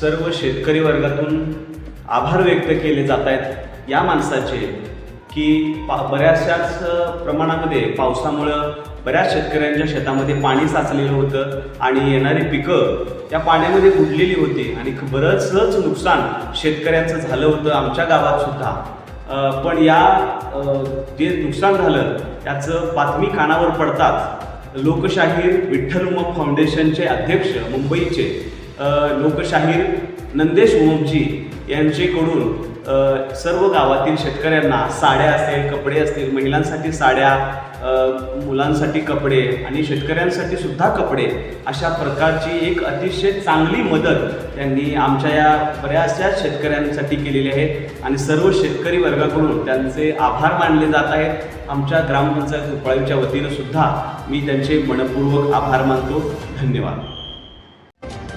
सर्व शेतकरी वर्गातून आभार व्यक्त केले जात आहेत या माणसाचे की पा बऱ्याचशाच प्रमाणामध्ये पावसामुळं बऱ्याच शेतकऱ्यांच्या शेतामध्ये पाणी साचलेलं होतं आणि येणारी पिकं त्या पाण्यामध्ये बुडलेली होती आणि बरंचसंच नुकसान शेतकऱ्यांचं झालं होतं आमच्या गावात सुद्धा. पण या जे नुकसान झालं त्याचं बातमी कानावर पडताच लोकशाहीर विठ्ठलम फाउंडेशनचे अध्यक्ष मुंबईचे लोकशाहीर नंदेश ओमजी यांचेकडून सर्व गावातील शेतकऱ्यांना साड्या असेल कपडे असतील महिलांसाठी साड्या मुलांसाठी कपडे आणि शेतकऱ्यांसाठी सुद्धा कपडे अशा प्रकारची एक अतिशय चांगली मदत त्यांनी आमच्या या बऱ्याचशा शेतकऱ्यांसाठी केलेली आहे आणि सर्व शेतकरी वर्गाकडून त्यांचे आभार मानले जात आहेत. आमच्या ग्रामपंचायत उपळावीच्या वतीनं सुद्धा मी त्यांचे मनपूर्वक आभार मानतो. धन्यवाद.